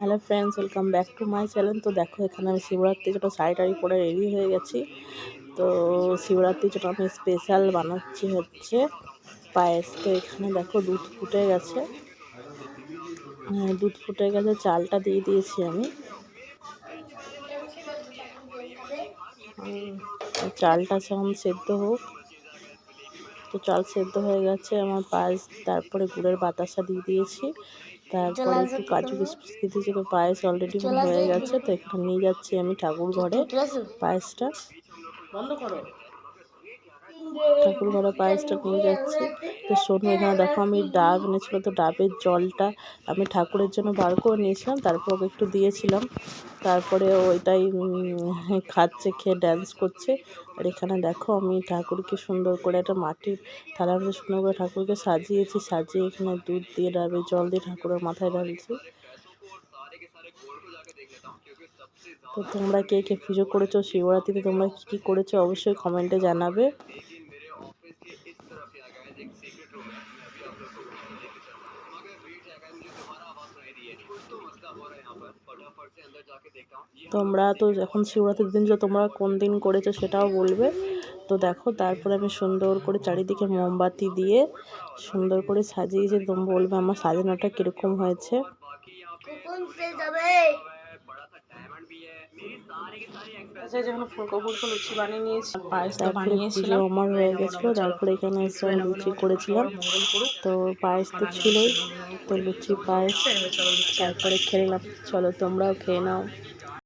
Hello friends welcome back to my channel তো দেখো এখানে আমি শিবরাত্রি যেটা শাড়ি টাড়ি পরে রেডি হয়ে গেছি। তো শিবরাত্রি যেটা আমি স্পেশাল বানাচ্ছি হচ্ছে পায়েস। তো এখানে দেখো দুধ ফুটে গেছে। হ্যাঁ, দুধ ফুটে গেছে চালটা দিয়ে দিয়েছি আমি। চালটা যখন সেদ্ধ হোক। তো চাল সেদ্ধ হয়ে গেছে আমার পায়েস তারপরে গুড়ের বাতাসা দিয়ে দিয়েছি। তারপরে একটু কাজু কিশমিশ দিয়ে দিয়েছি তো পায়েস অলরেডি হয়ে গেছে তো এখানে নিয়ে যাচ্ছি আমি ঠাকুর ঘরে পায়েসটা। বন্ধ করো। ঠাকুর ঘরে পায়েসটা নিয়ে যাচ্ছি। তো শোনো এখানে দেখো আমি ডাব এনেছিলো তো ডাবের জলটা আমি ঠাকুরের জন্য বার করে নিয়েছিলাম, তারপর ওকে একটু দিয়েছিলাম। তারপরে ওইটাই খাচ্ছে, খেয়ে ড্যান্স করছে। আর এখানে দেখো আমি ঠাকুরকে সুন্দর করে একটা মাটির থালার মধ্যে সুন্দর করে ঠাকুরকে সাজিয়েছি, সাজিয়ে এখানে দুধ দিয়ে, ডাবের জল দিয়ে ঠাকুরের মাথায় ঢালছি। তো তোমরা কে কে পুজো করেছ, শিবরাত্রিতে তোমরা কী কী করেছ, অবশ্যই কমেন্টে জানাবে। তোমরা তো এখন শিবরাত্রির দিন যে তোমরা কোন দিন করেছ সেটাও বলবে। তো দেখো, তারপরে আমি সুন্দর করে চারিদিকে মোমবাতি দিয়ে সুন্দর করে সাজিয়েছি তোমরা বলবে আমার সাজানোটা কীরকম হয়েছে। আচ্ছা যখন ফুলকো ফুলকো লুচি বানিয়ে নিয়েছি। পায়েসটা বানিয়েছিলাম আমার হয়ে গেছিল। তারপরে এখানে এসে লুচি করেছিলাম। তো পায়েস তো ছিলই। তো লুচি পায়েস। তারপরে খেলাম চলো তোমরাও খেয়ে নাও।